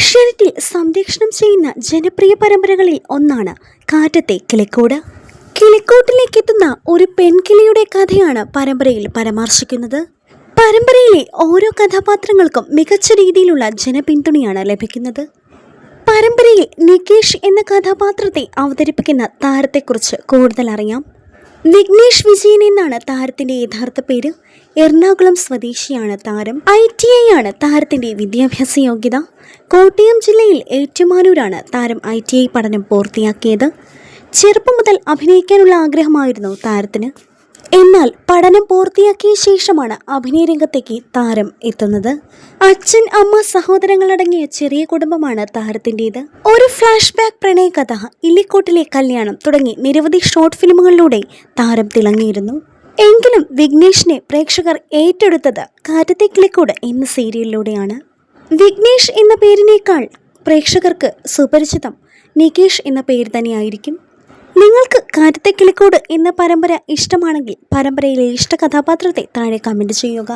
ഏഷ്യാനെറ്റിൽ സംരക്ഷണം ചെയ്യുന്ന ജനപ്രിയ പരമ്പരകളിൽ ഒന്നാണ് കാറ്റത്തെ കിളിക്കോട്. കിളിക്കോട്ടിലേക്ക് എത്തുന്ന ഒരു പെൺകിളിയുടെ കഥയാണ് പരമ്പരയിൽ പരാമർശിക്കുന്നത്. പരമ്പരയിലെ ഓരോ കഥാപാത്രങ്ങൾക്കും മികച്ച രീതിയിലുള്ള ജനപിന്തുണയാണ് ലഭിക്കുന്നത്. പരമ്പരയിൽ നികേഷ് എന്ന കഥാപാത്രത്തെ അവതരിപ്പിക്കുന്ന താരത്തെക്കുറിച്ച് കൂടുതൽ അറിയാം വിഘ്നേഷ് വിജയൻ എന്നാണ് താരത്തിന്റെ യഥാർത്ഥ പേര്. എറണാകുളം സ്വദേശിയാണ് താരം. ഐ ടി ഐ ആണ് താരത്തിന്റെ വിദ്യാഭ്യാസ യോഗ്യത. കോട്ടയം ജില്ലയിൽ ഏറ്റുമാനൂരാണ് താരം ഐ ടി ഐ പഠനം പൂർത്തിയാക്കിയത്. ചെറുപ്പം മുതൽ അഭിനയിക്കാനുള്ള ആഗ്രഹമായിരുന്നു താരത്തിന്. എന്നാൽ പഠനം പൂർത്തിയാക്കിയ ശേഷമാണ് അഭിനയ രംഗത്തേക്ക് താരം എത്തുന്നത്. അച്ഛൻ അമ്മ സഹോദരങ്ങളടങ്ങിയ ചെറിയ കുടുംബമാണ് താരത്തിന്റെത്. ഒരു ഫ്ലാഷ് ബാക്ക് പ്രണയകഥ ഇല്ലിക്കോട്ടിലെ കല്യാണം തുടങ്ങി നിരവധി ഷോർട്ട് ഫിലിമുകളിലൂടെ താരം തിളങ്ങിയിരുന്നു. എങ്കിലും വിഘ്നേഷിനെ പ്രേക്ഷകർ ഏറ്റെടുത്തത് കാറ്റത്തെ കിളിക്കൂട് എന്ന സീരിയലിലൂടെയാണ്. വിഘ്നേഷ് എന്ന പേരിനേക്കാൾ പ്രേക്ഷകർക്ക് സുപരിചിതം നികേഷ് എന്ന പേര് തന്നെയായിരിക്കും. നിങ്ങൾക്ക് കാരത്തെ എന്ന പരമ്പര ഇഷ്ടമാണെങ്കിൽ പരമ്പരയിലെ ഇഷ്ട കഥാപാത്രത്തെ താഴെ കമന്റ് ചെയ്യുക.